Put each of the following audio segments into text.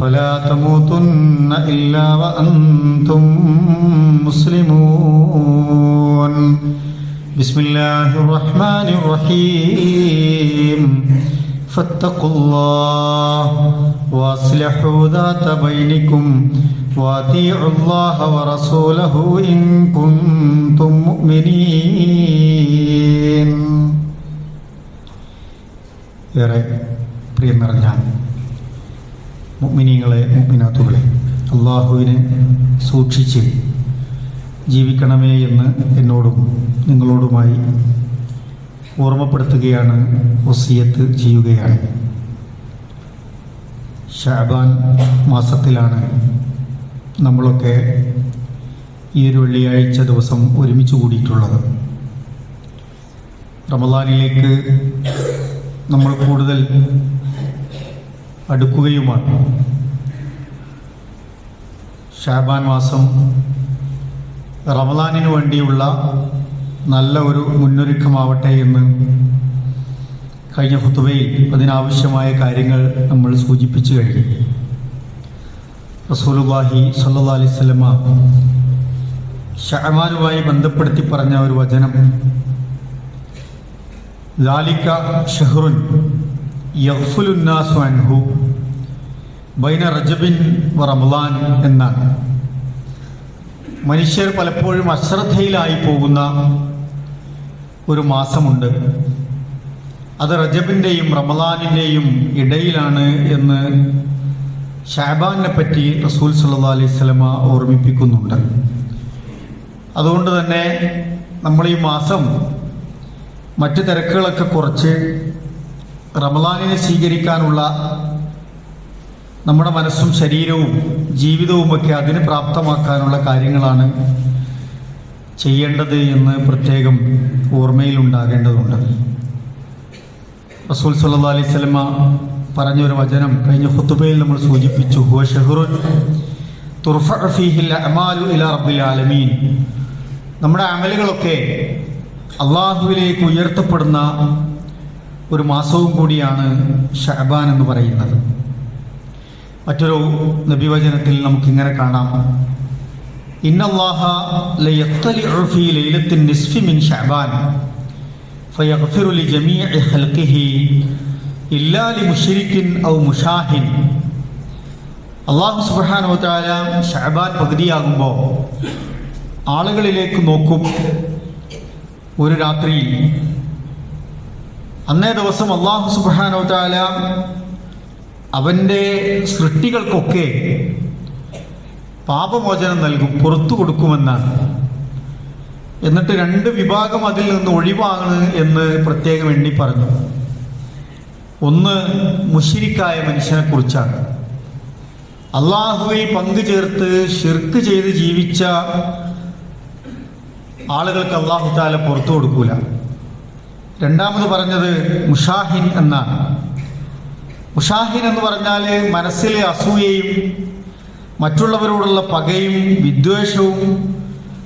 فلا تموتن إلا وأنتم مسلمون بسم الله الرحمن الرحيم فاتقوا الله واصلحوا ذات بينكم واطيعوا الله ورسوله إن كنتم مؤمنين ഏറെ പ്രിയം നിറഞ്ഞ മുഗ്മിനീങ്ങളെ മുഗ്മിനാത്തുകളെ അള്ളാഹുവിനെ സൂക്ഷിച്ച് ജീവിക്കണമേ എന്ന് എന്നോടും നിങ്ങളോടുമായി ഓർമ്മപ്പെടുത്തുകയാണ് വസിയത്ത് ചെയ്യുകയാണ്. ഷാബാൻ മാസത്തിലാണ് നമ്മളൊക്കെ ഈ ഒരു വെള്ളിയാഴ്ച ദിവസം ഒരുമിച്ച് കൂടിയിട്ടുള്ളത്. റമദാനിലേക്ക് നമ്മൾ കൂടുതൽ അടുക്കുകയുമാണ്. ഷാബാൻ മാസം റമദാനിന് വേണ്ടിയുള്ള നല്ല ഒരു മുന്നൊരുക്കമാവട്ടെ എന്ന് കഴിഞ്ഞ ഹുത്തുവയിൽ അതിനാവശ്യമായ കാര്യങ്ങൾ നമ്മൾ സൂചിപ്പിച്ചു കഴിഞ്ഞു. റസൂലുല്ലാഹി സല്ലാ അലൈഹി സ്വലമ ഷഹമാനുമായി ബന്ധപ്പെടുത്തി പറഞ്ഞ ഒരു വചനം ലാലിക്ക ഷഹ്റുൻ യഹ്ഫുലുന്നാസു അൻഹു ബൈന റജബിൻ വ റമദാൻ എന്നാണ്. മനുഷ്യർ പലപ്പോഴും അശ്രദ്ധയിലായി പോകുന്ന ഒരു മാസമുണ്ട്. അത് റജബിന്റെയും റമദാനിന്റെയും ഇടയിലാണ് എന്ന് ഷാബാനെ പറ്റി റസൂൽ സല്ലാ അലൈഹി സ്വലമ ഓർമ്മിപ്പിക്കുന്നുണ്ട്. അതുകൊണ്ട് തന്നെ നമ്മൾ ഈ മാസം മറ്റു തിരക്കുകളൊക്കെ കുറച്ച് റമദാനിനെ സ്വീകരിക്കാനുള്ള നമ്മുടെ മനസ്സും ശരീരവും ജീവിതവുമൊക്കെ അതിന് പ്രാപ്തമാക്കാനുള്ള കാര്യങ്ങളാണ് ചെയ്യേണ്ടത് എന്ന് പ്രത്യേകം ഓർമ്മയിലുണ്ടാകേണ്ടതുണ്ട് റസൂൽ സല്ലാ അലൈഹി സ്വലമ പറഞ്ഞൊരു വചനം കഴിഞ്ഞ ഹുത്തുബയിൽ നമ്മൾ സൂചിപ്പിച്ചു ഹുവ ആലമീൻ. നമ്മുടെ അമലുകളൊക്കെ അള്ളാഹുവിലേക്ക് ഉയർത്തപ്പെടുന്ന ഒരു മാസവും കൂടിയാണ് ഷഹബാൻ എന്ന് പറയുന്നത്. മറ്റൊരു നബിവചനത്തിൽ നമുക്കിങ്ങനെ കാണാം. അള്ളാഹു ആളുകളിലേക്ക് നോക്കും. ഒരു രാത്രി അന്നേ ദിവസം അള്ളാഹു സുബ്ഹാനഹു താല അവന്റെ സൃഷ്ടികൾക്കൊക്കെ പാപമോചനം നൽകും പുറത്തു കൊടുക്കുമെന്നാണ്. എന്നിട്ട് രണ്ട് വിഭാഗം അതിൽ നിന്ന് ഒഴിവാണ് എന്ന് പ്രത്യേകം എണ്ണി പറഞ്ഞു. ഒന്ന് മുഷിരിക്കായ മനുഷ്യനെ കുറിച്ചാണ്. അള്ളാഹുവിൽ പങ്കു ചേർത്ത് ഷിർക്ക് ചെയ്ത് ജീവിച്ച ആളുകൾക്ക് അള്ളാഹു താല പുറത്തു കൊടുക്കൂല. രണ്ടാമത് പറഞ്ഞത് മുഷാഹിൻ എന്നാണ് മുഷാഹിൻ എന്ന് പറഞ്ഞാൽ മനസ്സിലെ അസൂയയും മറ്റുള്ളവരോടുള്ള പകയും വിദ്വേഷവും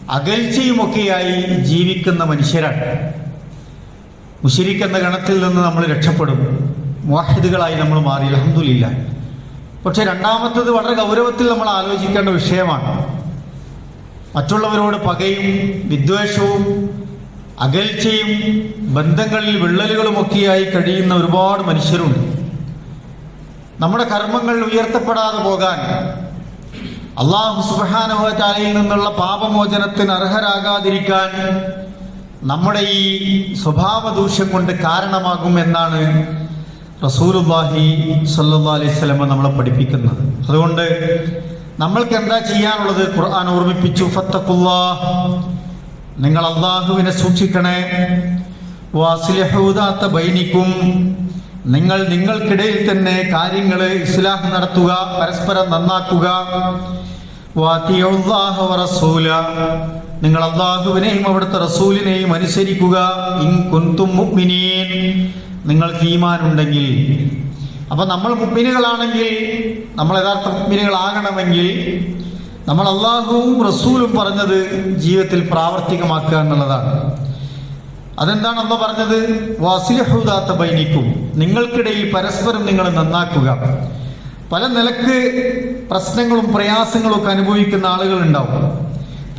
അകൽച്ചയുമൊക്കെയായി ജീവിക്കുന്ന മനുഷ്യരാണ്. മുഷിരിക്ക് ഗണത്തിൽ നിന്ന് നമ്മൾ രക്ഷപ്പെടും. മോഹിതുകളായി നമ്മൾ മാറി. അലഹമില്ല പക്ഷെ രണ്ടാമത്തത് വളരെ ഗൗരവത്തിൽ നമ്മൾ ആലോചിക്കേണ്ട വിഷയമാണ്. മറ്റുള്ളവരോട് പകയും വിദ്വേഷവും അകൽച്ചയും ബന്ധങ്ങളിൽ വിള്ളലുകളുമൊക്കെയായി കഴിയുന്ന ഒരുപാട് മനുഷ്യരുണ്ട്. നമ്മുടെ കർമ്മങ്ങൾ ഉയർത്തപ്പെടാതെ പോകാൻ അള്ളാഹു സുബാനുഭവത്താലയിൽ നിന്നുള്ള പാപമോചനത്തിന് അർഹരാകാതിരിക്കാൻ നമ്മുടെ ഈ സ്വഭാവ ദൂഷ്യം കൊണ്ട് കാരണമാകും എന്നാണ് റസൂലുല്ലാഹി സല്ലാ അലൈഹി സ്വലമ നമ്മളെ പഠിപ്പിക്കുന്നത്. അതുകൊണ്ട് നമ്മൾക്ക് എന്താ ചെയ്യാനുള്ളത്? ഖുർആൻ ഓർമ്മിപ്പിച്ചു. ഫത്തഖുല്ലാ നിങ്ങൾ അള്ളാഹുവിനെ സൂക്ഷിക്കണേ വാസിലഹൂദാത്ത ബൈനിക്കും നിങ്ങൾ നിങ്ങൾക്കിടയിൽ തന്നെ കാര്യങ്ങൾ ഇസ്ലാഹ് നടത്തുക പരസ്പരം നന്നാക്കുക. നിങ്ങൾ അള്ളാഹുവിനെയും അവിടുത്തെ റസൂലിനെയും അനുസരിക്കുക. ഇൻ തീമാനുണ്ടെങ്കിൽ അപ്പൊ നമ്മൾ മുഗ്മിനുകളാണെങ്കിൽ നമ്മൾ യഥാർത്ഥ മുഗ്മിനുകളാകണമെങ്കിൽ നമ്മൾ അള്ളാഹുവും റസൂലും പറഞ്ഞത് ജീവിതത്തിൽ പ്രാവർത്തികമാക്കുക എന്നുള്ളതാണ്. അതെന്താണ് അമ്മ പറഞ്ഞത്? വാസിലഹൂദാത്ത ബൈനിക്കും. നിങ്ങൾക്കിടയിൽ പരസ്പരം നിങ്ങൾ നന്നാക്കുക. പല നിലയ്ക്ക് പ്രശ്നങ്ങളും പ്രയാസങ്ങളും ഒക്കെ അനുഭവിക്കുന്ന ആളുകൾ ഉണ്ടാവും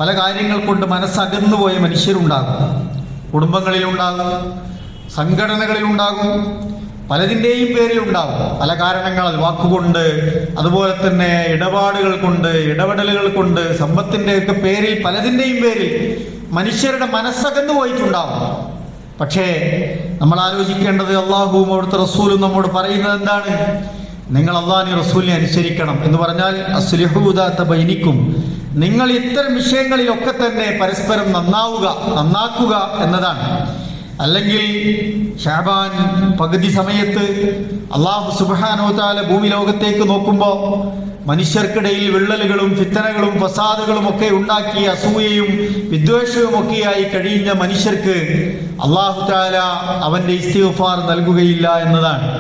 പല കാര്യങ്ങൾ കൊണ്ട് മനസ്സകന്നു പോയ മനുഷ്യരുണ്ടാകും. കുടുംബങ്ങളിലുണ്ടാകും. സംഘടനകളിലുണ്ടാകും. പലതിന്റെയും പേരിൽ ഉണ്ടാവും. പല കാരണങ്ങൾ വാക്കുകൊണ്ട് അതുപോലെ തന്നെ ഇടപാടുകൾ കൊണ്ട് ഇടപെടലുകൾ കൊണ്ട് സമ്പത്തിന്റെ ഒക്കെ പേരിൽ പലതിന്റെയും പേരിൽ മനുഷ്യരുടെ മനസ്സകന്നു പോയിട്ടുണ്ടാവും. പക്ഷേ നമ്മൾ ആലോചിക്കേണ്ടത് അള്ളാഹുവും അവിടുത്തെ റസൂലും നമ്മോട് പറയുന്നത് എന്താണ്? നിങ്ങൾ അള്ളാഹി റസൂലിനെ അനുസരിക്കണം എന്ന് പറഞ്ഞാൽ അസ്ലിഹൂദാത്ത ബൈനിക്കും നിങ്ങൾ ഇത്തരം വിഷയങ്ങളിലൊക്കെ തന്നെ പരസ്പരം നന്നാവുക നന്നാക്കുക എന്നതാണ്. അല്ലെങ്കിൽ ഷാബാൻ പകുതി സമയത്ത് അള്ളാഹു സുബാനോതാല ഭൂമി ലോകത്തേക്ക് നോക്കുമ്പോൾ മനുഷ്യർക്കിടയിൽ വിള്ളലുകളും ഫിത്തനകളും ഫസാദുകളും ഒക്കെ ഉണ്ടാക്കി അസൂയയും വിദ്വേഷവും ഒക്കെയായി കഴിയുന്ന മനുഷ്യർക്ക് അള്ളാഹു താല അവന്റെ ഇസ്തിഫാർ നൽകുകയില്ല എന്നതാണ്.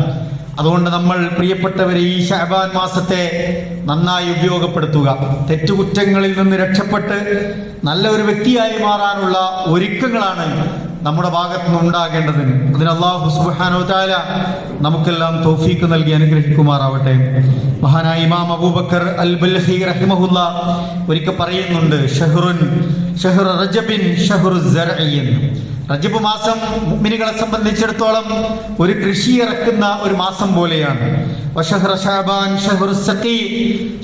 അതുകൊണ്ട് നമ്മൾ പ്രിയപ്പെട്ടവരെ ഈ ഷാബാൻ മാസത്തെ നന്നായി ഉപയോഗപ്പെടുത്തുക. തെറ്റുകുറ്റങ്ങളിൽ നിന്ന് രക്ഷപ്പെട്ട് നല്ല ഒരു വ്യക്തിയായി മാറാനുള്ള ഒരുക്കങ്ങളാണ് നമ്മുടെ ഭാഗത്ത് നിന്ന് ഉണ്ടാകേണ്ടതിന്. അതിന് അള്ളാഹു സുബാനോ താല നമുക്കെല്ലാം തൗഫീക്ക് നൽകി അനുഗ്രഹിക്കുമാറാവട്ടെ. മഹാനായ ഇമാം അബൂബക്കർ അൽ ബൽഹി റഹിമഹുല്ല ഒരിക്കൽ പറയുന്നുണ്ട് ഷഹറുൻ ഷഹർ റജബിൻ ഷെഹ്റു എന്ന് റജബ് മാസം മുഗ്മിനികളെ സംബന്ധിച്ചിടത്തോളം ഒരു കൃഷി ഇറക്കുന്ന ഒരു മാസം പോലെയാണ്. ഷഹ്റു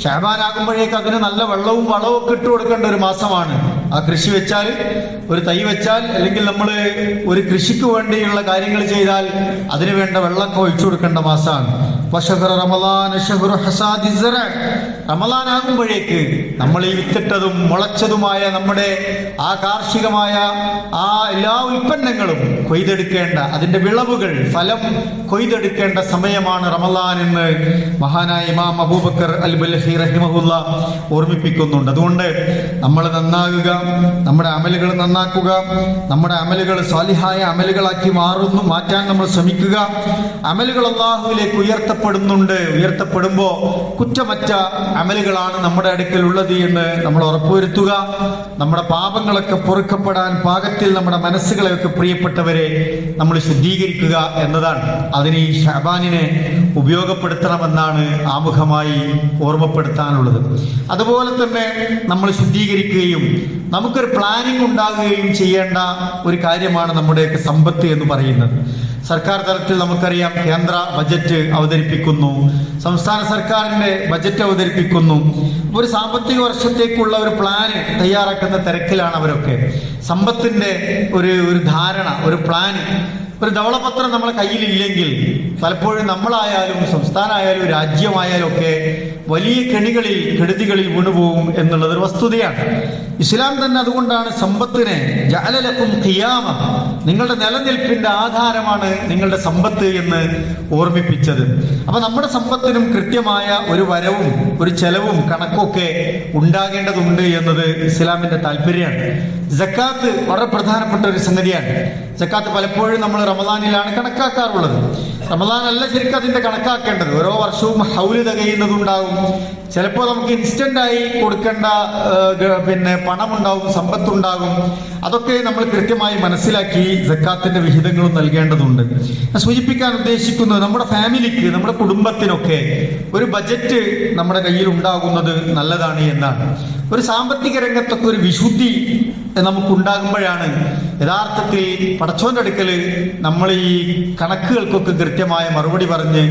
ഷാബാൻ ആകുമ്പോഴേക്ക് അതിന് നല്ല വെള്ളവും വളവും ഒക്കെ ഇട്ട് കൊടുക്കേണ്ട ഒരു മാസമാണ്. ആ കൃഷി വെച്ചാൽ ഒരു തൈ വെച്ചാൽ അല്ലെങ്കിൽ നമ്മൾ ഒരു കൃഷിക്ക് വേണ്ടിയുള്ള കാര്യങ്ങൾ ചെയ്താൽ അതിനു വേണ്ട വെള്ളമൊക്കെ ഒഴിച്ചു കൊടുക്കേണ്ട മാസമാണ്. റമളാൻ ആകുമ്പോഴേക്ക് നമ്മൾ ഈ വിത്തിട്ടതും മുളച്ചതുമായ നമ്മുടെ ആ കാർഷികമായ ആ എല്ലാ ഉൽപ്പന്നങ്ങളും കൊയ്തെടുക്കേണ്ട അതിന്റെ വിളവുകൾ ഫലം കൊയ്തെടുക്കേണ്ട സമയമാണ് റമലാൻ എന്ന് മഹാനായ ഇമാം അബൂബക്കർ അൽ ബൽഹി റഹിമഹുല്ല ഓർമ്മിപ്പിക്കുന്നുണ്ട്. അതുകൊണ്ട് നമ്മൾ നന്നാകുക നമ്മുടെ അമലുകൾ നന്നാക്കുക നമ്മുടെ അമലുകൾ സ്വാലിഹായ അമലുകളാക്കി മാറുന്നു മാറ്റാൻ നമ്മൾ ശ്രമിക്കുക. അമലുകൾ അള്ളാഹുവിലേക്ക് ഉയർത്തപ്പെടുന്നുണ്ട്. ഉയർത്തപ്പെടുമ്പോൾ കുറ്റമറ്റ അമലുകളാണ് നമ്മുടെ അടുക്കൽ ഉള്ളത് എന്ന് നമ്മൾ ഉറപ്പുവരുത്തുക. നമ്മുടെ പാപങ്ങളൊക്കെ പൊറുക്കപ്പെടാൻ പാകത്തിൽ നമ്മുടെ മനസ്സുകളെയൊക്കെ പ്രിയപ്പെട്ടവരെ നമ്മൾ ശുദ്ധീകരിക്കുക എന്നതാണ്. അതിന് ഈ ഷഹബാനിനെ ഉപയോഗപ്പെടുത്തണമെന്നാണ് ആമുഖമായി ഓർമ്മപ്പെടുത്താനുള്ളത്. അതുപോലെ തന്നെ നമ്മൾ ശുദ്ധീകരിക്കുകയും നമുക്കൊരു പ്ലാനിംഗ് ഉണ്ടാകുകയും ചെയ്യേണ്ട ഒരു കാര്യമാണ് നമ്മുടെയൊക്കെ സമ്പത്ത് എന്ന് പറയുന്നത്. സർക്കാർ തലത്തിൽ നമുക്കറിയാം കേന്ദ്ര ബജറ്റ് അവതരിപ്പിക്കുന്നു. സംസ്ഥാന സർക്കാരിന്റെ ബജറ്റ് അവതരിപ്പിക്കുന്നു. ഒരു സാമ്പത്തിക വർഷത്തേക്കുള്ള ഒരു പ്ലാന് തയ്യാറാക്കുന്ന തിരക്കിലാണ് അവരൊക്കെ. സമ്പത്തിന്റെ ഒരു ഒരു ധാരണ ഒരു പ്ലാന് ഒരു ധവളപത്രം നമ്മളെ കയ്യിലില്ലെങ്കിൽ പലപ്പോഴും നമ്മളായാലും സംസ്ഥാനമായാലും രാജ്യമായാലും ഒക്കെ വലിയ കെണികളിൽ കെടുതികളിൽ വീണുപോകും എന്നുള്ളത് ഒരു വസ്തുതയാണ്. ഇസ്ലാം തന്നെ അതുകൊണ്ടാണ് സമ്പത്തിനെ ജാലലക്കും ഖിയാമ നിങ്ങളുടെ നിലനിൽപ്പിന്റെ ആധാരമാണ് നിങ്ങളുടെ സമ്പത്ത് എന്ന് ഓർമ്മിപ്പിച്ചത്. അപ്പൊ നമ്മുടെ സമ്പത്തിനും കൃത്യമായ ഒരു വരവും ഒരു ചെലവും കണക്കൊക്കെ ഉണ്ടാകേണ്ടതുണ്ട് എന്നത് ഇസ്ലാമിന്റെ താല്പര്യമാണ്. ജക്കാത്ത് വളരെ പ്രധാനപ്പെട്ട ഒരു സംഗതിയാണ്. ജക്കാത്ത് പലപ്പോഴും നമ്മൾ റമദാനിലാണ് കണക്കാക്കാറുള്ളത്. റമദാൻ അല്ല ശരിക്കും അതിന്റെ കണക്കാക്കേണ്ടത്. ഓരോ വർഷവും ഹൗൽ തികയുന്നതുണ്ടാകും ചിലപ്പോൾ നമുക്ക് ഇൻസ്റ്റന്റ് ആയി കൊടുക്കേണ്ട പിന്നെ പണമുണ്ടാവും സമ്പത്തുണ്ടാകും. അതൊക്കെ നമ്മൾ കൃത്യമായി മനസ്സിലാക്കി ജക്കാത്തിന്റെ വിഹിതങ്ങളും നൽകേണ്ടതുണ്ട്. ഞാൻ സൂചിപ്പിക്കാൻ ഉദ്ദേശിക്കുന്നത് നമ്മുടെ ഫാമിലിക്ക് നമ്മുടെ കുടുംബത്തിനൊക്കെ ഒരു ബജറ്റ് നമ്മുടെ കയ്യിൽ ഉണ്ടാകുന്നത് നല്ലതാണ് എന്നാണ്. ഒരു സാമ്പത്തിക രംഗത്തൊക്കെ ഒരു വിശുദ്ധി നമുക്കുണ്ടാകുമ്പോഴാണ് യഥാർത്ഥത്തിൽ പടച്ചോന്റെ അടുക്കൽ നമ്മൾ ഈ കണക്കുകൾക്കൊക്കെ കൃത്യമായ മറുപടി പറഞ്ഞ്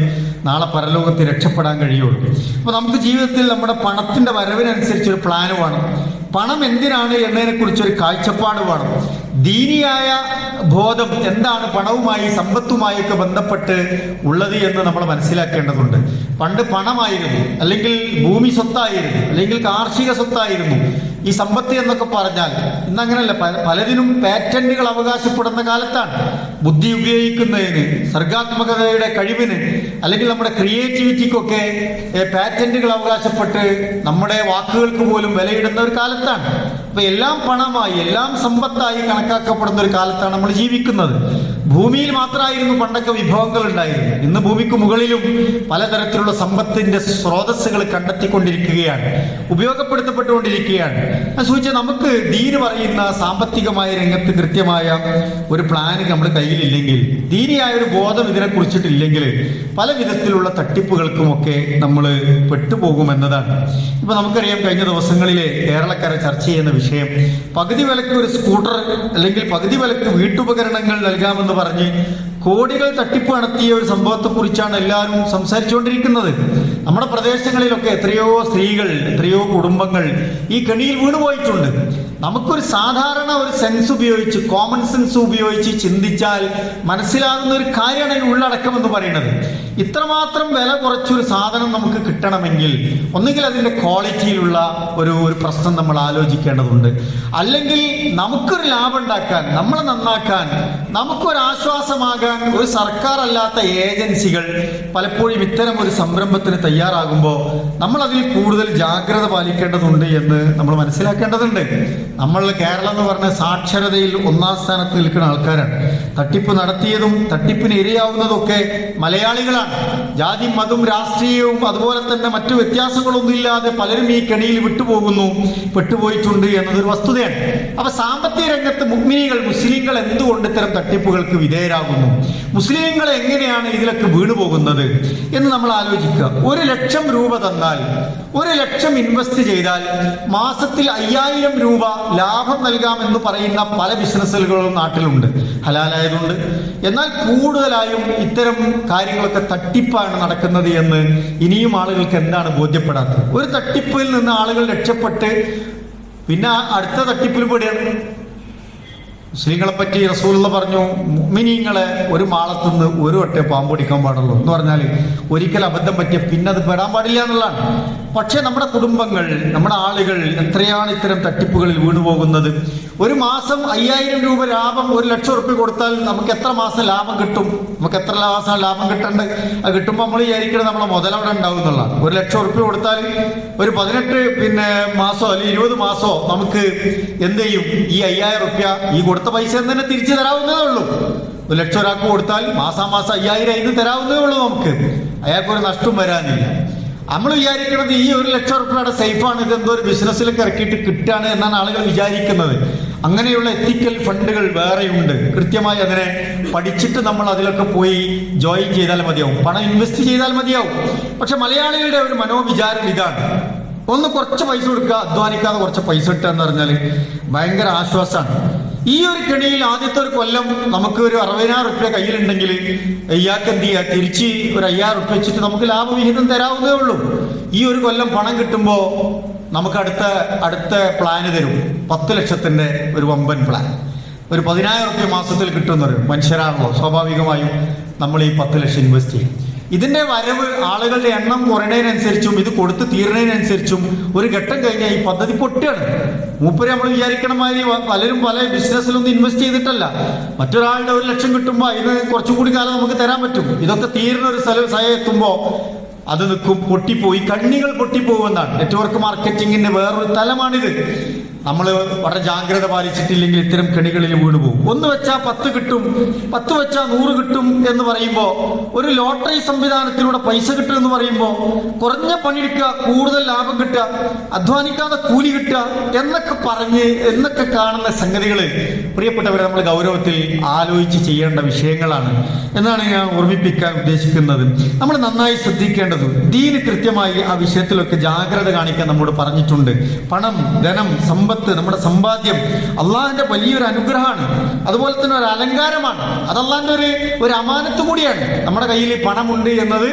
നാളെ പരലോകത്ത് രക്ഷപ്പെടാൻ കഴിയുള്ളൂ. അപ്പോൾ നമുക്ക് ജീവിതത്തിൽ നമ്മുടെ പണത്തിന്റെ വരവിനനുസരിച്ച് ഒരു പ്ലാൻ വേണം. പണം എന്തിനാണ് എന്നതിനെക്കുറിച്ചൊരു കാഴ്ചപ്പാട് വേണം. ദീനിയായ ബോധം എന്താണ് പണവുമായി സമ്പത്തുമായി ഒക്കെ ബന്ധപ്പെട്ട് ഉള്ളത് എന്ന് നമ്മൾ മനസ്സിലാക്കേണ്ടതുണ്ട്. പണ്ട് പണമായിരുന്നു. അല്ലെങ്കിൽ ഭൂമി സ്വത്തായിരുന്നു. അല്ലെങ്കിൽ കാർഷിക സ്വത്തായിരുന്നു. ഈ സമ്പത്ത് എന്നൊക്കെ പറഞ്ഞാൽ ഇന്നങ്ങനല്ല പല- പലതിനും പാറ്റന്റുകൾ അവകാശപ്പെടുന്ന കാലത്താണ്. ബുദ്ധി ഉപയോഗിക്കുന്നതിന് സർഗാത്മകതയുടെ കഴിവിന് അല്ലെങ്കിൽ നമ്മുടെ ക്രിയേറ്റിവിറ്റിക്കൊക്കെ പാറ്റന്റുകൾ അവകാശപ്പെട്ട് നമ്മുടെ വാക്കുകൾക്ക് പോലും വിലയിടുന്ന ഒരു കാലത്താണ്. അപ്പൊ എല്ലാം പണമായി എല്ലാം സമ്പത്തായി കണക്കാക്കപ്പെടുന്ന ഒരു കാലത്താണ് നമ്മൾ ജീവിക്കുന്നത്. ഭൂമിയിൽ മാത്രമായിരുന്നു പണ്ടൊക്കെ വിഭവങ്ങൾ ഉണ്ടായിരുന്നു ഇന്ന് ഭൂമിക്ക് മുകളിലും പലതരത്തിലുള്ള സമ്പത്തിന്റെ സ്രോതസ്സുകൾ കണ്ടെത്തിക്കൊണ്ടിരിക്കുകയാണ്. ഉപയോഗപ്പെടുത്തപ്പെട്ടുകൊണ്ടിരിക്കുകയാണ്. ഞാൻ സൂചിച്ച നമുക്ക് ദീന് പറയുന്ന സാമ്പത്തികമായ രംഗത്ത് കൃത്യമായ ഒരു പ്ലാൻ നമ്മുടെ കയ്യിലില്ലെങ്കിൽ ദീനിയായ ഒരു ബോധം ഇതിനെ കുറിച്ചിട്ടില്ലെങ്കിൽ പല വിധത്തിലുള്ള തട്ടിപ്പുകൾക്കുമൊക്കെ നമ്മൾ പെട്ടുപോകുമെന്നതാണ്. ഇപ്പൊ നമുക്കറിയാം കഴിഞ്ഞ ദിവസങ്ങളിലെ കേരളക്കാരെ ചർച്ച ചെയ്യുന്ന വിഷയം പകുതി വിലക്ക് ഒരു സ്കൂട്ടർ അല്ലെങ്കിൽ പകുതി വിലക്ക് വീട്ടുപകരണങ്ങൾ നൽകാമെന്ന് പറഞ്ഞ് കോടികൾ തട്ടിപ്പ് നടത്തിയ ഒരു സംഭവത്തെ കുറിച്ചാണ് എല്ലാവരും സംസാരിച്ചുകൊണ്ടിരിക്കുന്നത്. നമ്മുടെ പ്രദേശങ്ങളിലൊക്കെ എത്രയോ സ്ത്രീകൾ എത്രയോ കുടുംബങ്ങൾ ഈ കെണിയിൽ വീണുപോയിട്ടുണ്ട്. നമുക്കൊരു സാധാരണ ഒരു സെൻസ് ഉപയോഗിച്ച് കോമൺ സെൻസ് ഉപയോഗിച്ച് ചിന്തിച്ചാൽ മനസ്സിലാകുന്ന ഒരു കാര്യമാണ് ഈ ഉള്ളടക്കം എന്ന് പറയുന്നത്. ഇത്രമാത്രം വില കുറച്ചൊരു സാധനം നമുക്ക് കിട്ടണമെങ്കിൽ ഒന്നുകിൽ അതിന്റെ ക്വാളിറ്റിയിലുള്ള ഒരു ഒരു പ്രശ്നം നമ്മൾ ആലോചിക്കേണ്ടതുണ്ട്. അല്ലെങ്കിൽ നമുക്കൊരു ലാഭം ഉണ്ടാക്കാൻ നമ്മളെ നന്നാക്കാൻ നമുക്കൊരു ആശ്വാസമാകാൻ ഒരു സർക്കാർ അല്ലാത്ത ഏജൻസികൾ പലപ്പോഴും ഇത്തരം ഒരു സംരംഭത്തിന് തയ്യാറാകുമ്പോൾ നമ്മൾ അതിൽ കൂടുതൽ ജാഗ്രത പാലിക്കേണ്ടതുണ്ട് എന്ന് നമ്മൾ മനസ്സിലാക്കേണ്ടതുണ്ട്. നമ്മൾ കേരളം എന്ന് പറഞ്ഞ സാക്ഷരതയിൽ ഒന്നാം സ്ഥാനത്ത് നിൽക്കുന്ന ആൾക്കാരാണ്. തട്ടിപ്പ് നടത്തിയതും തട്ടിപ്പിന് ഇരയാവുന്നതും ഒക്കെ മലയാളികളാണ്. ജാതി മതം രാഷ്ട്രീയവും അതുപോലെ തന്നെ മറ്റു വ്യത്യാസങ്ങളൊന്നും ഇല്ലാതെ പലരും ഈ കെണിയിൽ വിട്ടുപോകുന്നു പെട്ടുപോയിട്ടുണ്ട് എന്നതൊരു വസ്തുതയാണ്. അപ്പൊ സാമ്പത്തിക രംഗത്ത് മുഗ്മിനികൾ മുസ്ലിങ്ങൾ എന്തുകൊണ്ട് ഇത്തരം തട്ടിപ്പുകൾക്ക് വിധേയരാകുന്നു? മുസ്ലിങ്ങൾ എങ്ങനെയാണ് ഇതിലൊക്കെ വീണു പോകുന്നത് എന്ന് നമ്മൾ ആലോചിക്കുക. ഒരു ലക്ഷം രൂപ തന്നാൽ ഒരു ലക്ഷം ഇൻവെസ്റ്റ് ചെയ്താൽ മാസത്തിൽ അയ്യായിരം രൂപ ലാഭം നൽകാമെന്ന് പറയുന്ന പല ബിസിനസ്സുകളും നാട്ടിലുണ്ട്. ഹലാലായതുകൊണ്ട് എന്നാൽ കൂടുതലായും ഇത്തരം കാര്യങ്ങളൊക്കെ തട്ടിപ്പാണ് നടക്കുന്നത് എന്ന് ഇനിയും ആളുകൾക്ക് എന്താണ് ബോധ്യപ്പെടാത്തത്? ഒരു തട്ടിപ്പിൽ നിന്ന് ആളുകൾ രക്ഷപ്പെട്ട് പിന്നെ അടുത്ത തട്ടിപ്പിൽ പെടുകയാണ് മുസ്ലിങ്ങളെ പറ്റി റസൂലുള്ള പറഞ്ഞു മിനിങ്ങളെ ഒരു മാളത്തുനിന്ന് ഒരു വട്ടേ പാമ്പ് പിടിക്കാൻ പാടുള്ളൂ. എന്ന് പറഞ്ഞാൽ ഒരിക്കൽ അബദ്ധം പറ്റിയ പിന്നെ അത് പെടാൻ പാടില്ല എന്നുള്ളതാണ്. പക്ഷേ നമ്മുടെ കുടുംബങ്ങൾ നമ്മുടെ ആളുകൾ എത്രയാണ് ഇത്തരം തട്ടിപ്പുകളിൽ വീണുപോകുന്നത്? ഒരു മാസം അയ്യായിരം രൂപ ലാഭം ഒരു ലക്ഷം ഉറുപ്പ്യ കൊടുത്താൽ നമുക്ക് എത്ര മാസം ലാഭം കിട്ടും? നമുക്ക് എത്ര മാസം ലാഭം കിട്ടേണ്ടത് അത് കിട്ടുമ്പോൾ നമ്മൾ വിചാരിക്കുന്നത് നമ്മളെ മുതലവിടെ ഉണ്ടാവും എന്നുള്ളതാണ്. ഒരു ലക്ഷം ഉറുപ്പ്യ കൊടുത്താൽ ഒരു പതിനെട്ട് പിന്നെ മാസോ അല്ലെങ്കിൽ ഇരുപത് മാസോ നമുക്ക് എന്ത് ചെയ്യും? ഈ അയ്യായിരം റുപ്യ ഈ കൊടുത്ത പൈസ തന്നെ തിരിച്ചു തരാവുന്നതേ ഉള്ളൂ. ഒരു ലക്ഷം ഒരാൾക്ക് കൊടുത്താൽ മാസാമാസം അയ്യായിരം ഇത് തരാവുന്നതേ ഉള്ളൂ നമുക്ക്. അയാൾക്കൊരു നഷ്ടം വരാനില്ല. നമ്മൾ വിചാരിക്കുന്നത് ഈ ഒരു ലക്ഷം റുപ്യയുടെ സേഫാണ് ഇത് എന്തോ ഒരു ബിസിനസ്സിലൊക്കെ ഇറക്കിയിട്ട് കിട്ടുകയാണ് എന്നാണ് ആളുകൾ വിചാരിക്കുന്നത്. അങ്ങനെയുള്ള എത്തിക്കൽ ഫണ്ടുകൾ വേറെയുണ്ട്. കൃത്യമായി അങ്ങനെ പഠിച്ചിട്ട് നമ്മൾ അതിലൊക്കെ പോയി ജോയിൻ ചെയ്താൽ മതിയാവും. പണം ഇൻവെസ്റ്റ് ചെയ്താൽ മതിയാവും. പക്ഷെ മലയാളികളുടെ ഒരു മനോവിചാരം ഇതാണ്. ഒന്ന് കുറച്ച് പൈസ കൊടുക്കുക അധ്വാനിക്കാതെ കുറച്ച് പൈസ കിട്ടുക എന്ന് പറഞ്ഞാൽ ഭയങ്കര ആശ്വാസമാണ്. ഈ ഒരു കെണിയിൽ ആദ്യത്തെ ഒരു കൊല്ലം നമുക്ക് ഒരു അറുപതിനായിരം റുപ്യ കയ്യിലുണ്ടെങ്കിൽ അയ്യാക്ക് എന്ത് ചെയ്യുക തിരിച്ച് ഒരു അയ്യായിരം റുപ്യ വെച്ചിട്ട് നമുക്ക് ലാഭവിഹിതം തരാവുന്നേ ഉള്ളൂ. ഈ ഒരു കൊല്ലം പണം കിട്ടുമ്പോൾ നമുക്ക് അടുത്ത അടുത്ത പ്ലാന് തരും. പത്ത് ലക്ഷത്തിന്റെ ഒരു വമ്പൻ പ്ലാൻ ഒരു പതിനായിരം റുപ്യ മാസത്തിൽ കിട്ടുന്നൊരു മനുഷ്യരാണല്ലോ. സ്വാഭാവികമായും നമ്മൾ ഈ പത്ത് ലക്ഷം ഇൻവെസ്റ്റ് ചെയ്യും. ഇതിന്റെ വരവ് ആളുകളുടെ എണ്ണം കുറയുന്നതിനനുസരിച്ചും ഇത് കൊടുത്തു തീരുന്നതിനനുസരിച്ചും ഒരു ഘട്ടം കഴിഞ്ഞാൽ ഈ പദ്ധതി പൊട്ടുകയാണ് മൂപ്പര് നമ്മൾ വിചാരിക്കണ മാതിരി പലരും പല ബിസിനസ്സിലൊന്നും ഇൻവെസ്റ്റ് ചെയ്തിട്ടല്ല. മറ്റൊരാളുടെ ഒരു ലക്ഷം കിട്ടുമ്പോൾ അതിന് കുറച്ചും കൂടി കാലം നമുക്ക് തരാൻ പറ്റും. ഇതൊക്കെ തീരുന്ന ഒരു സ്ഥലം സ്ഥലം എത്തുമ്പോൾ അത് നിൽക്കും പൊട്ടിപ്പോയി. കണ്ണികൾ പൊട്ടിപ്പോകുമെന്നാണ്. നെറ്റ്വർക്ക് മാർക്കറ്റിംഗിന്റെ വേറൊരു തലമാണിത്. നമ്മൾ വളരെ ജാഗ്രത പാലിച്ചിട്ടില്ലെങ്കിൽ ഇത്തരം കെണികളിൽ വീണു പോകും. ഒന്ന് വെച്ചാൽ പത്ത് കിട്ടും പത്ത് വെച്ചാൽ നൂറ് കിട്ടും എന്ന് പറയുമ്പോൾ ഒരു ലോട്ടറി സംവിധാനത്തിലൂടെ പൈസ കിട്ടും എന്ന് പറയുമ്പോൾ കുറഞ്ഞ പണിയെടുക്കുക കൂടുതൽ ലാഭം കിട്ടുക അധ്വാനിക്കാതെ കൂലി കിട്ടുക എന്നൊക്കെ പറഞ്ഞ് എന്നൊക്കെ കാണുന്ന സംഗതികൾ പ്രിയപ്പെട്ടവരെ നമ്മൾ ഗൗരവത്തിൽ ആലോചിച്ച് ചെയ്യേണ്ട വിഷയങ്ങളാണ് എന്നാണ് ഞാൻ ഓർമ്മിപ്പിക്കാൻ ഉദ്ദേശിക്കുന്നത്. നമ്മൾ നന്നായി ശ്രദ്ധിക്കേണ്ടത് ദീന് കൃത്യമായി ആ വിഷയത്തിലൊക്കെ ജാഗ്രത കാണിക്കാൻ നമ്മോട് പറഞ്ഞിട്ടുണ്ട്. പണം ധനം സമ്പത്ത് നമ്മുടെ സമ്പാദ്യം അള്ളാഹിന്റെ വലിയൊരു അനുഗ്രഹമാണ്. അതുപോലെ തന്നെ ഒരു അലങ്കാരമാണ്. അത് അള്ളാഹിന്റെ ഒരു ഒരു അമാനത്ത് കൂടിയാണ്. നമ്മുടെ കയ്യിൽ പണമുണ്ട് എന്നത്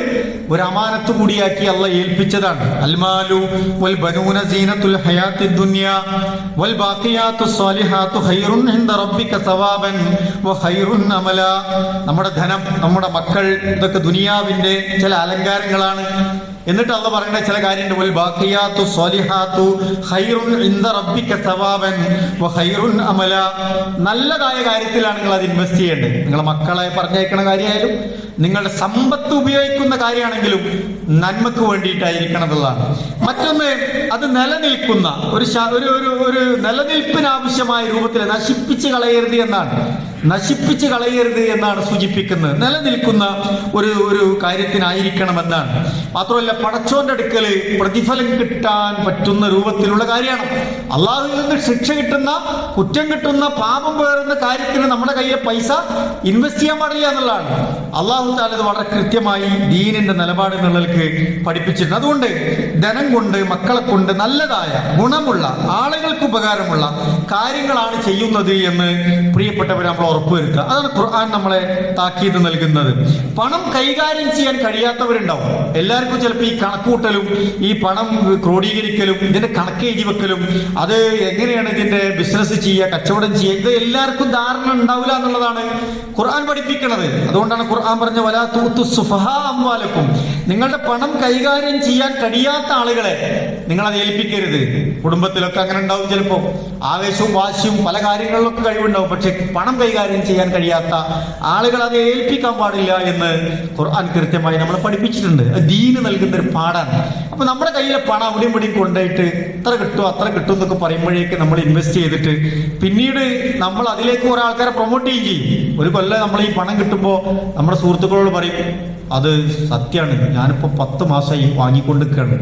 ഒരു അമാനത്ത് കൂടിയാക്കി അള്ള ഏൽപ്പിച്ചതാണ്. അൽമാലു വൽ ബനൂന സീനത്തുൽ ഹയാത്തി ദുനിയ വൽ ബാഖിയാത്തു സ്വാലിഹാത്തു ഖൈറുൻ ഇൻദ റബ്ബിക സവാബൻ വ ഖൈറുൻ അമല. നമ്മുടെ ധനം നമ്മുടെ മക്കൾ ഇതൊക്കെ ദുനിയാവിന്റെ ചില അലങ്കാരങ്ങളാണ്. എന്നിട്ട് അള്ള പറയുന്ന ചില കാര്യമുണ്ട് വൽ ബാഖിയാത്തു സ്വാലിഹാത്തു ഖൈറുൻ ഇൻദ റബ്ബിക സവാബൻ വ ഖൈറുൻ അമല. നല്ലതായ കാര്യത്തിലാണ് നിങ്ങൾ അത് ഇൻവെസ്റ്റ് ചെയ്യേണ്ടത്. നിങ്ങളെ മക്കളെ പറഞ്ഞയക്കണ കാര്യമായാലും നിങ്ങളുടെ സമ്പത്ത് ഉപയോഗിക്കുന്ന കാര്യമാണെങ്കിലും നന്മക്ക് വേണ്ടിയിട്ടായിരിക്കണം എന്നുള്ളതാണ്. മറ്റൊന്ന് അത് നിലനിൽക്കുന്ന ഒരു ഒരു ഒരു ഒരു നിലനിൽപ്പിനാവശ്യമായ രൂപത്തിൽ നശിപ്പിച്ച് കളയരുത് എന്നാണ്. നശിപ്പിച്ച് കളയരുത് എന്നാണ് സൂചിപ്പിക്കുന്നത്. നിലനിൽക്കുന്ന ഒരു ഒരു കാര്യത്തിനായിരിക്കണമെന്നാണ്. മാത്രമല്ല പടച്ചോന്റെ അടുക്കൽ പ്രതിഫലം കിട്ടാൻ പറ്റുന്ന രൂപത്തിലുള്ള കാര്യമാണ്. അള്ളാഹുവിൽ നിന്ന് ശിക്ഷ കിട്ടുന്ന കുറ്റം കിട്ടുന്ന പാപം പേറുന്ന കാര്യത്തിന് നമ്മുടെ കയ്യിലെ പൈസ ഇൻവെസ്റ്റ് ചെയ്യാൻ പാടില്ല എന്നുള്ളതാണ്. അള്ളാഹു താലത് വളരെ കൃത്യമായി ദീനിന്റെ നിലപാട് എന്നുള്ളവർക്ക് പഠിപ്പിച്ചിട്ടുണ്ട്. അതുകൊണ്ട് ധനം കൊണ്ട് മക്കളെ കൊണ്ട് നല്ലതായ ഗുണമുള്ള ആളുകൾക്ക് ഉപകാരമുള്ള കാര്യങ്ങളാണ് ചെയ്യുന്നത് എന്ന് പ്രിയപ്പെട്ടവർ നമ്മൾ ഉറപ്പുവരുത്തുക. അതാണ് ഖുർആൻ നമ്മളെ താക്കീത് നൽകുന്നത്. പണം കൈകാര്യം ചെയ്യാൻ കഴിയാത്തവരുണ്ടാവും. എല്ലാവർക്കും ചിലപ്പോൾ ഈ കണക്കൂട്ടലും ഈ പണം ക്രോഡീകരിക്കലും ഇതിന്റെ കണക്ക് എഴുതി വെക്കലും അത് എങ്ങനെയാണ് ഇതിന്റെ ബിസിനസ് ചെയ്യുക കച്ചവടം ചെയ്യുക ഇത് എല്ലാവർക്കും ധാരണ ഉണ്ടാവില്ല എന്നുള്ളതാണ് ഖുർആൻ പഠിപ്പിക്കുന്നത്. അതുകൊണ്ടാണ് ഖുർആൻ പറഞ്ഞ വലാ തൂത്തു സുഫഹാ അംവാലക്കും. നിങ്ങളുടെ പണം കൈകാര്യം ചെയ്യാൻ കഴിയാത്ത ആളുകളെ നിങ്ങൾ അത് ഏൽപ്പിക്കരുത്. കുടുംബത്തിലൊക്കെ അങ്ങനെ ഉണ്ടാവും ചിലപ്പോൾ ആവേശവും വാശിയും പല കാര്യങ്ങളിലൊക്കെ കഴിവുണ്ടാവും. പക്ഷെ പണം കൈകാര്യം ചെയ്യാൻ കഴിയാത്ത ആളുകൾ അത് ഏൽപ്പിക്കാൻ പാടില്ല എന്ന് ഖുർആൻ കൃത്യമായി നമ്മളെ പഠിപ്പിച്ചിട്ടുണ്ട്. ദീന് നൽകുന്ന ഒരു പാടാണ് അപ്പൊ നമ്മുടെ കയ്യിലെ പണം അവിടെയും ഇവിടെയും കൊണ്ടുപോയിട്ട് ഇത്ര കിട്ടും അത്ര കിട്ടും എന്നൊക്കെ പറയുമ്പോഴേക്ക് നമ്മൾ ഇൻവെസ്റ്റ് ചെയ്തിട്ട് പിന്നീട് നമ്മൾ അതിലേക്ക് കുറെ ആൾക്കാരെ പ്രൊമോട്ട് ചെയ്യുകയും ചെയ്യും. ഒരു കൊല്ലം നമ്മൾ ഈ പണം കിട്ടുമ്പോൾ നമ്മുടെ സുഹൃത്തുക്കളോട് പറയും അത് സത്യമാണ് ഞാനിപ്പോൾ പത്ത് മാസമായി വാങ്ങിക്കൊണ്ടിരിക്കുകയാണ്.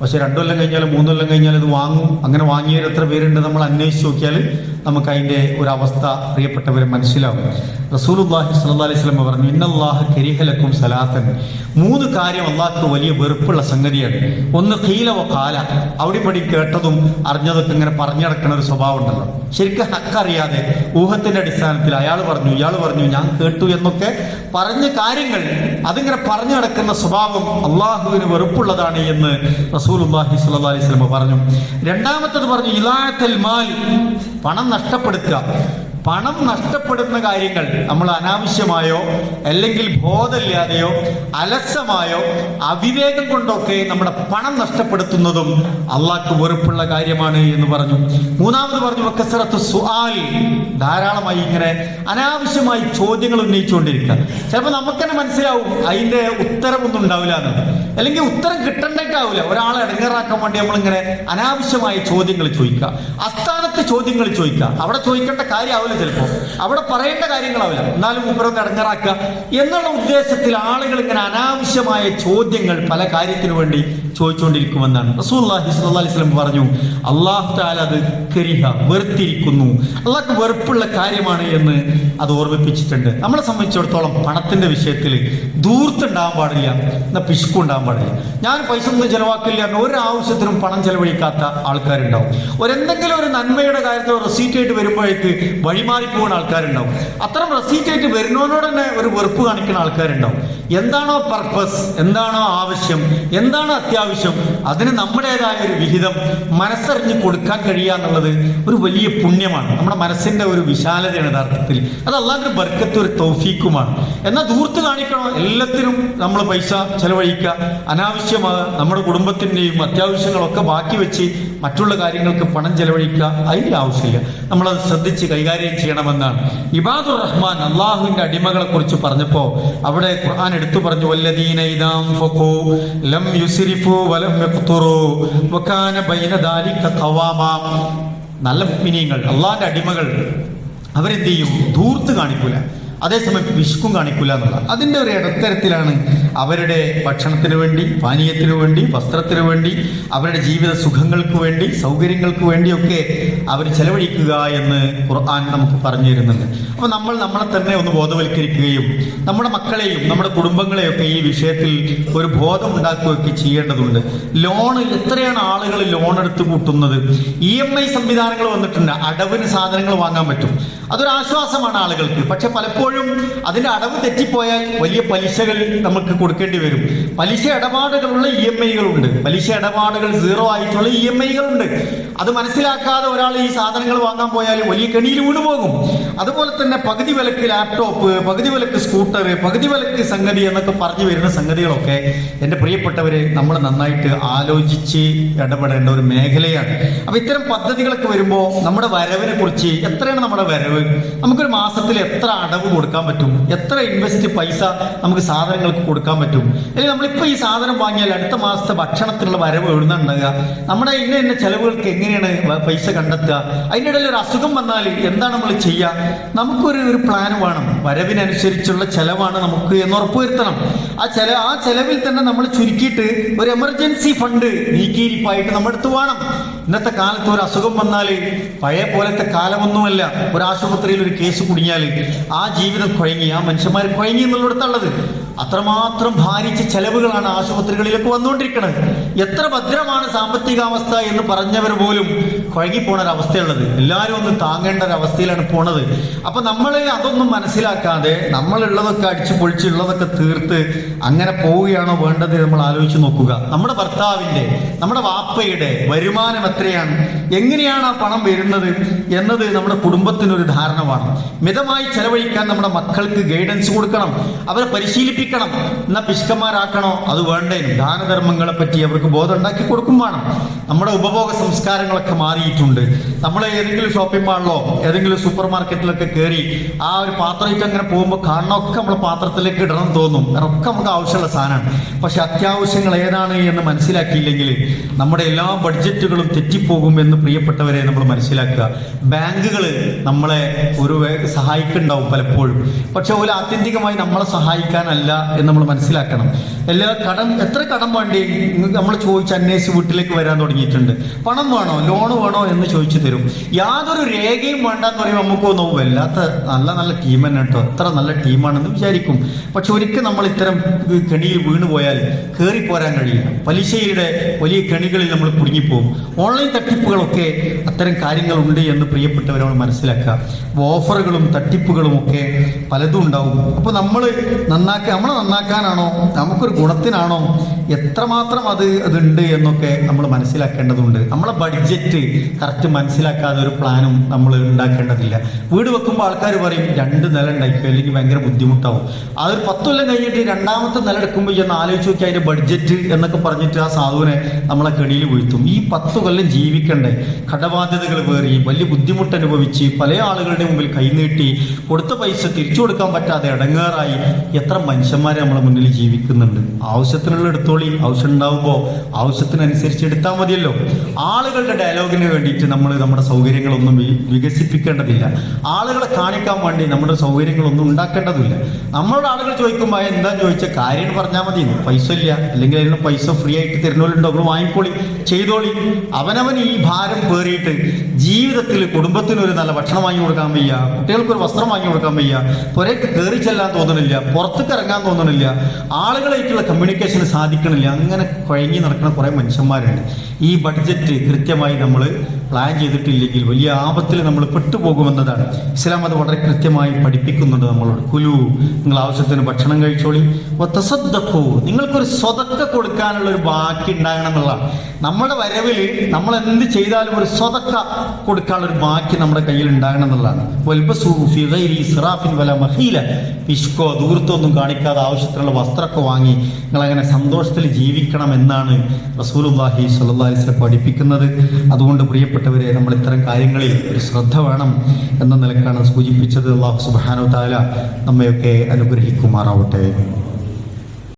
പക്ഷെ രണ്ടു കൊല്ലം കഴിഞ്ഞാൽ മൂന്ന് കൊല്ലം കഴിഞ്ഞാൽ ഇത് വാങ്ങും. അങ്ങനെ വാങ്ങിയവർ എത്ര പേരുണ്ട് നമ്മൾ അന്വേഷിച്ച് നോക്കിയാൽ നമുക്ക് അതിന്റെ ഒരു അവസ്ഥ പ്രിയപ്പെട്ടവരെ മനസ്സിലാവും. റസൂലുല്ലാഹി സ്വല്ലല്ലാഹി അലൈഹി വസല്ലം പറഞ്ഞു ഇന്നല്ലാഹ് കരിഹലക്കും സലാത്തൻ. മൂന്ന് കാര്യം അള്ളാഹ്ക്ക് വലിയ വെറുപ്പുള്ള സംഗതിയാണ്. ഒന്ന് ഖീലവ കാല അവിടെ പടി കേട്ടതും അറിഞ്ഞതൊക്കെ ഇങ്ങനെ പറഞ്ഞടക്കണ ഒരു സ്വഭാവം ഉണ്ടല്ലോ ശരിക്കും ഹക്കറിയാതെ ഊഹത്തിന്റെ അടിസ്ഥാനത്തിൽ അയാൾ പറഞ്ഞു ഇയാൾ പറഞ്ഞു ഞാൻ കേട്ടു എന്നൊക്കെ പറഞ്ഞ കാര്യങ്ങൾ അതിങ്ങനെ പറഞ്ഞു നടക്കുന്ന സ്വഭാവം അള്ളാഹുവിന് വെറുപ്പുള്ളതാണ് എന്ന് റസൂലുല്ലാഹി സ്വല്ലല്ലാഹി അലൈഹി വസല്ലം പറഞ്ഞു. രണ്ടാമത്തത് പറഞ്ഞു ഇലാത്തൽ മാൽ പണം നഷ്ടപ്പെടുത്തുക. പണം നഷ്ടപ്പെടുന്ന കാര്യങ്ങൾ നമ്മൾ അനാവശ്യമായോ അല്ലെങ്കിൽ ബോധമില്ലാതെയോ അലസമായോ അവിവേകം കൊണ്ടൊക്കെ നമ്മുടെ പണം നഷ്ടപ്പെടുത്തുന്നതും അള്ളാഹ്ക്ക് വെറുപ്പുള്ള കാര്യമാണ് എന്ന് പറഞ്ഞു. മൂന്നാമത് പറഞ്ഞു കസറത്ത് സുആൽ. ധാരാളമായി ഇങ്ങനെ അനാവശ്യമായി ചോദ്യങ്ങൾ ഉന്നയിച്ചുകൊണ്ടിരിക്കുക. ചിലപ്പോൾ നമുക്ക് തന്നെ മനസ്സിലാവും അതിന്റെ ഉത്തരമൊന്നും ഉണ്ടാവില്ല എന്ന് അല്ലെങ്കിൽ ഉത്തരം കിട്ടണ്ടായിട്ടാവില്ല ഒരാളെ ഇടങ്ങേറാക്കാൻ വേണ്ടി നമ്മളിങ്ങനെ അനാവശ്യമായ ചോദ്യങ്ങൾ ചോദിക്കുക. അസ്ഥാനത്ത് ചോദ്യങ്ങൾ ചോദിക്കുക. അവിടെ ചോദിക്കേണ്ട കാര്യമാവില്ല. ചിലപ്പോൾ അവിടെ പറയേണ്ട കാര്യങ്ങളാവില്ല. എന്നാലും മുമ്പരൊന്ന് ഇടങ്ങറാക്കുക. എന്നുള്ള ഉദ്ദേശത്തിൽ ആളുകൾ ഇങ്ങനെ അനാവശ്യമായ ചോദ്യങ്ങൾ പല കാര്യത്തിനു വേണ്ടി ചോദിച്ചുകൊണ്ടിരിക്കുമെന്നാണ്. റസൂല്ലാഹി അലൈഹി വസല്ലം പറഞ്ഞു അള്ളാഹു താല അത് കരിഹ വെറുത്തിരിക്കുന്നു. അള്ളാഹ്ക്ക് വെറുപ്പുള്ള കാര്യമാണ് എന്ന് അത് ഓർമ്മിപ്പിച്ചിട്ടുണ്ട്. നമ്മളെ സംബന്ധിച്ചിടത്തോളം പണത്തിന്റെ വിഷയത്തിൽ ദൂർത്തുണ്ടാകാൻ പാടില്ല. എന്നാ പിശുക്കുണ്ടാകാൻ പാടില്ല. ഞാൻ പൈസ ഒന്നും ചെലവാക്കില്ല ഒരു ആവശ്യത്തിനും പണം ചെലവഴിക്കാത്ത ആൾക്കാരുണ്ടാവും. ഒരെന്തെങ്കിലും ഒരു നന്മയുടെ കാര്യത്തിൽ റെസീറ്റ് ആയിട്ട് വരുമ്പോഴേക്ക് വഴിമാറി പോകുന്ന ആൾക്കാരുണ്ടാവും. അത്തരം റെസീറ്റ് ആയിട്ട് വരുന്നവനോട് തന്നെ ഒരു വെറുപ്പ് കാണിക്കുന്ന ആൾക്കാരുണ്ടാവും. എന്താണോ പർപ്പസ് എന്താണോ ആവശ്യം? എന്താണോ അത്യാവശ്യം? അത്യാവശ്യം അതിന് നമ്മുടേതായ ഒരു വിഹിതം മനസ്സറിഞ്ഞ് കൊടുക്കാൻ കഴിയുക എന്നുള്ളത് ഒരു വലിയ പുണ്യമാണ്. നമ്മുടെ മനസ്സിന്റെ ഒരു വിശാലതയാണ് യഥാർത്ഥത്തിൽ. അത് അള്ളാഹിന്റെ ബർക്കത്ത് ഒരു തൗഫീക്കുമാണ് എന്നാൽ ദൂർത്ത് കാണിക്കണോ. എല്ലാത്തിനും നമ്മൾ പൈസ ചെലവഴിക്കുക. അനാവശ്യമായ നമ്മുടെ കുടുംബത്തിന്റെയും അത്യാവശ്യങ്ങളൊക്കെ ബാക്കി വെച്ച് മറ്റുള്ള കാര്യങ്ങൾക്ക് പണം ചെലവഴിക്കുക. അതിന്റെ ആവശ്യമില്ല. നമ്മളത് ശ്രദ്ധിച്ച് കൈകാര്യം ചെയ്യണമെന്നാണ്. ഇബാദുർ റഹ്മാൻ അള്ളാഹുവിന്റെ അടിമകളെ കുറിച്ച് പറഞ്ഞപ്പോ അവിടെ ഖുർആൻ എടുത്തു പറഞ്ഞു വല്ലദീന ലം യുസ്രിഫു വലം ബൈന ദാലിക നല്ല മുഅ്മിനീങ്ങൾ അടിമകൾ. അവരെന്ത് ചെയ്യും? ധൂർത്ത് കാണിക്കൂല. അതേസമയം വിശക്കും കാണിക്കില്ല എന്നുള്ള അതിന്റെ ഒരു ഇടത്തരത്തിലാണ് അവരുടെ ഭക്ഷണത്തിന് വേണ്ടി പാനീയത്തിന് വേണ്ടി വസ്ത്രത്തിന് വേണ്ടി അവരുടെ ജീവിത സുഖങ്ങൾക്ക് വേണ്ടി സൗകര്യങ്ങൾക്ക് വേണ്ടിയൊക്കെ അവർ ചെലവഴിക്കുക എന്ന് ഖുർആൻ നമുക്ക് പറഞ്ഞു തരുന്നുണ്ട്. അപ്പോൾ നമ്മൾ നമ്മളെ തന്നെ ഒന്ന് ബോധവൽക്കരിക്കുകയും നമ്മുടെ മക്കളെയും നമ്മുടെ കുടുംബങ്ങളെയൊക്കെ ഈ വിഷയത്തിൽ ഒരു ബോധം ഉണ്ടാക്കുകയൊക്കെ ചെയ്യേണ്ടതുണ്ട്. ലോൺ എത്രയാണ് ആളുകൾ ലോൺ എടുത്ത് കൂട്ടുന്നത്? ഇ എം ഐ സംവിധാനങ്ങൾ വന്നിട്ടുണ്ട്. അടവിന് സാധനങ്ങൾ വാങ്ങാൻ പറ്റും. അതൊരു ആശ്വാസമാണ് ആളുകൾക്ക്. പക്ഷെ പലപ്പോഴും അതിന്റെ അടവ് തെറ്റിപ്പോയാൽ വലിയ പലിശകൾ നമുക്ക് കൊടുക്കേണ്ടി വരും. പലിശ ഇടപാടുകളുള്ള ഇ എം ഐകളുണ്ട് പലിശ ഇടപാടുകൾ സീറോ ആയിട്ടുള്ള ഇ എം ഐകളുണ്ട് അത് മനസ്സിലാക്കാതെ ഒരാൾ ഈ സാധനങ്ങൾ വാങ്ങാൻ പോയാൽ വലിയ കെണിയിൽ വീണുപോകും. അതുപോലെ തന്നെ പകുതി വിലക്ക് ലാപ്ടോപ്പ് പകുതി വിലക്ക് സ്കൂട്ടർ പകുതി വിലക്ക് സംഗതി എന്നൊക്കെ പറഞ്ഞു വരുന്ന സംഗതികളൊക്കെ എന്റെ പ്രിയപ്പെട്ടവരെ നമ്മൾ നന്നായിട്ട് ആലോചിച്ച് ഇടപെടേണ്ട ഒരു മേഖലയാണ്. അപ്പൊ ഇത്തരം പദ്ധതികളൊക്കെ വരുമ്പോൾ നമ്മുടെ വരവിനെ കുറിച്ച് എത്രയാണ് നമ്മുടെ വരവ്? നമുക്കൊരു മാസത്തിൽ എത്ര അടവ് കൊടുക്കാൻ പറ്റും? എത്ര ഇൻവെസ്റ്റ് പൈസ നമുക്ക് സാധനങ്ങൾക്ക് കൊടുക്കാൻ പറ്റും? അല്ലെങ്കിൽ നമ്മളിപ്പോൾ ഈ സാധനം വാങ്ങിയാൽ അടുത്ത മാസത്തെ ഭക്ഷണത്തിനുള്ള വരവ് എഴുതുന്നുണ്ടാകുക നമ്മുടെ ഇന്ന ഇന്ന ചെലവുകൾക്ക് എങ്ങനെയാണ് പൈസ കണ്ടെത്തുക? അതിന്റെ ഇടയിൽ ഒരു അസുഖം വന്നാൽ എന്താണ് നമ്മൾ ചെയ്യുക? നമുക്കൊരു ഒരു പ്ലാൻ വേണം. വരവിനനുസരിച്ചുള്ള ചെലവാണ് നമുക്ക് എന്ന് ഉറപ്പുവരുത്തണം. ആ ചെല ആ ചെലവിൽ തന്നെ നമ്മൾ ചുരുക്കിയിട്ട് ഒരു എമർജൻസി ഫണ്ട് നീക്കിയിരിപ്പായിട്ട് നമ്മുടെ അടുത്ത് വേണം. ഇന്നത്തെ കാലത്ത് ഒരു അസുഖം വന്നാൽ പഴയ പോലത്തെ കാലമൊന്നുമല്ല. ഒരു ആശുപത്രിയിൽ ഒരു കേസ് കുടുങ്ങിയാൽ ആ ജീവിതം കുഴങ്ങി ആ മനുഷ്യന്മാർ കുഴങ്ങി എന്നുള്ളിടത്തുള്ളത് അത്രമാത്രം ഭാരിച്ച ചെലവുകളാണ് ആശുപത്രികളിലേക്ക് വന്നുകൊണ്ടിരിക്കുന്നത് എത്ര ഭദ്രമാണ് സാമ്പത്തികാവസ്ഥ എന്ന് പറഞ്ഞവർ പോലും കുഴങ്ങിപ്പോണ ഒരു അവസ്ഥയുള്ളത്. എല്ലാവരും ഒന്ന് താങ്ങേണ്ട ഒരു അവസ്ഥയിലാണ് പോണത്. അപ്പൊ നമ്മൾ അതൊന്നും മനസ്സിലാക്കാതെ നമ്മളുള്ളതൊക്കെ അടിച്ചു പൊളിച്ചുള്ളതൊക്കെ തീർത്ത് അങ്ങനെ പോവുകയാണോ വേണ്ടത് നമ്മൾ ആലോചിച്ച് നോക്കുക. നമ്മുടെ ഭർത്താവിന്റെ നമ്മുടെ വാപ്പയുടെ വരുമാനം എത്രയാണ്? എങ്ങനെയാണ് ആ പണം വരുന്നത് എന്നത് നമ്മുടെ കുടുംബത്തിനൊരു ധാരണ വേണം മിതമായി ചെലവഴിക്കാൻ നമ്മുടെ മക്കൾക്ക് ഗൈഡൻസ് കൊടുക്കണം. അവരെ പരിശീലിപ്പിക്കണം. എന്നാ പിശുക്കന്മാരാക്കണോ? അത് വേണ്ടേ. ദാനധർമ്മങ്ങളെ പറ്റി അവർക്ക് ബോധം ഉണ്ടാക്കി കൊടുക്കും വേണം. നമ്മുടെ ഉപഭോഗ സംസ്കാരങ്ങളൊക്കെ മാറിയിട്ടുണ്ട്. നമ്മൾ ഏതെങ്കിലും ഷോപ്പിംഗ് മാളിലോ ഏതെങ്കിലും സൂപ്പർ മാർക്കറ്റിലൊക്കെ കയറി ആ ഒരു പാത്രമായിട്ട് അങ്ങനെ പോകുമ്പോൾ കാണണമൊക്കെ നമ്മൾ പാത്രത്തിലേക്ക് ഇടണം തോന്നും. ഒക്കെ നമുക്ക് ആവശ്യമുള്ള സാധനമാണ്. പക്ഷെ അത്യാവശ്യങ്ങൾ ഏതാണ് എന്ന് മനസ്സിലാക്കിയില്ലെങ്കിൽ നമ്മുടെ എല്ലാ ബഡ്ജറ്റുകളും തെറ്റിപ്പോകും എന്ന് പ്രിയപ്പെട്ടവരെ നമ്മൾ മനസ്സിലാക്കുക. ബാങ്കുകൾ നമ്മളെ ഒരു സഹായിക്കുന്നുണ്ടാവും പലപ്പോഴും. പക്ഷെ ഒരു ആത്യന്തികമായി നമ്മളെ സഹായിക്കാനല്ല എന്ന് നമ്മൾ മനസ്സിലാക്കണം. എല്ലാ കടം എത്ര കടം വേണ്ടി നമ്മൾ ചോദിച്ച് അന്വേഷിച്ച് വീട്ടിലേക്ക് വരാൻ തുടങ്ങിയിട്ടുണ്ട്. പണം വേണോ? ലോൺ വേണോ? എന്ന് ചോദിച്ചു തരും. യാതൊരു രേഖയും വേണ്ടെന്ന് പറയുമ്പോൾ നമുക്ക് തോന്നും വല്ലാത്ത നല്ല നല്ല ടീം തന്നെ കേട്ടോ എത്ര നല്ല ടീമാണെന്ന് വിചാരിക്കും. പക്ഷെ ഒരിക്കൽ നമ്മൾ ഇത്തരം കെണിയിൽ കയറി പോരാൻ കഴിയില്ല. പലിശയുടെ വലിയ കെണികളിൽ നമ്മൾ കുടുങ്ങിപ്പോകും. ഓൺലൈൻ തട്ടിപ്പുകളൊക്കെ അത്തരം കാര്യങ്ങളുണ്ട് എന്ന് പ്രിയപ്പെട്ടവരോട് നമ്മൾ മനസ്സിലാക്കുക ഓഫറുകളും തട്ടിപ്പുകളും ഒക്കെ പലതും ഉണ്ടാവും. അപ്പോൾ നമ്മൾ നന്നാക്കി നമ്മളെ നന്നാക്കാനാണോ? നമുക്കൊരു ഗുണത്തിനാണോ? എത്രമാത്രം അത് അതുണ്ട് എന്നൊക്കെ നമ്മൾ മനസ്സിലാക്കേണ്ടതുണ്ട്. നമ്മളെ ബഡ്ജറ്റ് കറക്റ്റ് മനസ്സിലാക്കാതെ ഒരു പ്ലാനും നമ്മൾ ഉണ്ടാക്കേണ്ടതില്ല. വീട് വെക്കുമ്പോൾ ആൾക്കാർ പറയും രണ്ട് നില ഉണ്ടായിപ്പോ അല്ലെങ്കിൽ ഭയങ്കര ബുദ്ധിമുട്ടാവും. അതൊരു പത്ത് കൊല്ലം കഴിഞ്ഞിട്ട് രണ്ടാമത്തെ നില എടുക്കുമ്പോൾ ഒന്ന് ആലോചിച്ച് നോക്കി അതിന്റെ ബഡ്ജറ്റ് എന്നൊക്കെ പറഞ്ഞിട്ട് ആ സാധുവിനെ നമ്മളെ കെണിയിൽ വീഴ്ത്തും. ഈ പത്ത് കൊല്ലം ജീവിക്കണ്ടേ? കടബാധ്യതകൾ വേറി വലിയ ബുദ്ധിമുട്ട് അനുഭവിച്ച് പല ആളുകളുടെ മുമ്പിൽ കൈനീട്ടി കൊടുത്ത പൈസ തിരിച്ചു കൊടുക്കാൻ പറ്റാതെ ഇടങ്ങേറായി എത്ര മനുഷ്യന്മാരെ നമ്മളെ മുന്നിൽ ജീവിക്കുന്നുണ്ട്. ആവശ്യത്തിനുള്ള എടുത്തോളി ആവശ്യം ഉണ്ടാവുമ്പോൾ ആവശ്യത്തിനനുസരിച്ച് എടുത്താൽ മതിയല്ലോ. ആളുകളുടെ ഡയലോഗിന് വേണ്ടിയിട്ട് നമ്മൾ നമ്മുടെ സൗകര്യങ്ങളൊന്നും വികസിപ്പിക്കേണ്ടതില്ല. ആളുകളെ കാണിക്കാൻ വേണ്ടി നമ്മുടെ സൗകര്യങ്ങളൊന്നും ഉണ്ടാക്കേണ്ടതില്ല. നമ്മളോട് ആളുകൾ ചോദിക്കുമ്പോൾ എന്താ ചോദിച്ച? കാര്യം പറഞ്ഞാൽ മതി പൈസ ഇല്ല. അല്ലെങ്കിൽ അതിന് പൈസ ഫ്രീ ആയിട്ട് തരുന്നവരുണ്ടോ? അവർ വാങ്ങിക്കോളി. ചെയ്തോളി. അവനവൻ ഈ ഭാരം പേറിയിട്ട് ജീവിതത്തിൽ കുടുംബത്തിന് ഒരു നല്ല ഭക്ഷണം വാങ്ങി കൊടുക്കാൻ വയ്യ. കുട്ടികൾക്ക് ഒരു വസ്ത്രം വാങ്ങി കൊടുക്കാൻ വയ്യ. പുരയ്ക്ക് കയറി ചെല്ലാൻ തോന്നണില്ല. പുറത്തേക്ക് ഇറങ്ങാൻ തോന്നണില്ല. ആളുകളായിട്ടുള്ള കമ്മ്യൂണിക്കേഷന് സാധിക്കണില്ല. അങ്ങനെ കുഴങ്ങി നടക്കുന്ന കുറേ മനുഷ്യന്മാരുണ്ട്. ഈ ബഡ്ജറ്റ് കൃത്യമായി നമ്മൾ പ്ലാൻ ചെയ്തിട്ടില്ലെങ്കിൽ വലിയ ആപത്തിൽ നമ്മൾ പെട്ടുപോകുമെന്നതാണ്. ഇസ്ലാം അത് വളരെ കൃത്യമായി പഠിപ്പിക്കുന്നുണ്ട് നമ്മളോട്. കുലു നിങ്ങൾ ആവശ്യത്തിന് ഭക്ഷണം കഴിച്ചോളി. തസദ്ദഖു നിങ്ങൾക്കൊരു സ്വതക്ക കൊടുക്കാനുള്ള ഒരു ബാക്കി ഉണ്ടാകണം എന്നുള്ളതാണ്. നമ്മുടെ വരവിൽ നമ്മൾ എന്ത് ചെയ്താലും ഒരു സ്വതക്ക കൊടുക്കാനുള്ള ഒരു ബാക്കി നമ്മുടെ കയ്യിൽ ഉണ്ടാകണം എന്നുള്ളതാണ്. പിഷ്കോ ദൂരത്തൊന്നും കാണിക്കാതെ ആവശ്യത്തിനുള്ള വസ്ത്രമൊക്കെ വാങ്ങി നിങ്ങൾ അങ്ങനെ സന്തോഷത്തിൽ ജീവിക്കണം എന്നാണ് വസല്ലം പഠിപ്പിക്കുന്നത്. അതുകൊണ്ട് പ്രിയപ്പെട്ടവരെ നമ്മൾ ഇത്തരം കാര്യങ്ങളിൽ ഒരു ശ്രദ്ധ വേണം എന്ന നിലക്കാണ് സൂചിപ്പിച്ചത്. അള്ളാഹു സുബ്ഹാനഹു താല നമ്മയൊക്കെ അനുഗ്രഹിക്കുമാറാവട്ടെ.